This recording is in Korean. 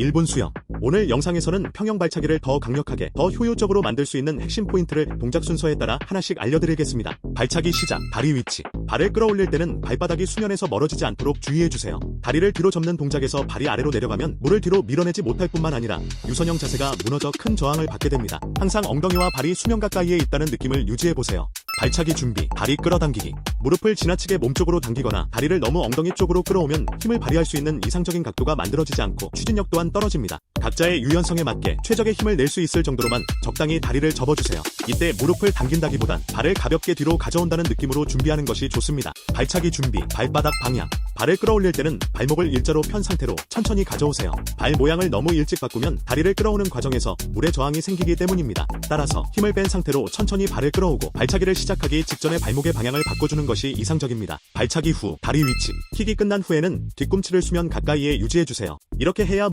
1분 수영. 오늘 영상에서는 평형 발차기를 더 강력하게, 더 효율적으로 만들 수 있는 핵심 포인트를 동작 순서에 따라 하나씩 알려드리겠습니다. 발차기 시작. 다리 위치. 발을 끌어올릴 때는 발바닥이 수면에서 멀어지지 않도록 주의해주세요. 다리를 뒤로 접는 동작에서 발이 아래로 내려가면 물을 뒤로 밀어내지 못할 뿐만 아니라 유선형 자세가 무너져 큰 저항을 받게 됩니다. 항상 엉덩이와 발이 수면 가까이에 있다는 느낌을 유지해보세요. 발차기 준비, 다리 끌어당기기. 무릎을 지나치게 몸쪽으로 당기거나 다리를 너무 엉덩이 쪽으로 끌어오면 힘을 발휘할 수 있는 이상적인 각도가 만들어지지 않고 추진력 또한 떨어집니다. 각자의 유연성에 맞게 최적의 힘을 낼 수 있을 정도로만 적당히 다리를 접어주세요. 이때 무릎을 당긴다기보단 발을 가볍게 뒤로 가져온다는 느낌으로 준비하는 것이 좋습니다. 발차기 준비, 발바닥 방향. 발을 끌어올릴 때는 발목을 일자로 편 상태로 천천히 가져오세요. 발 모양을 너무 일찍 바꾸면 다리를 끌어오는 과정에서 물의 저항이 생기기 때문입니다. 따라서 힘을 뺀 상태로 천천히 발을 끌어오고 발차기를 시작하기 직전에 발목의 방향을 바꿔주는 것이 이상적입니다. 발차기 후 다리 위치, 킥이 끝난 후에는 뒤꿈치를 수면 가까이에 유지해주세요. 이렇게 해야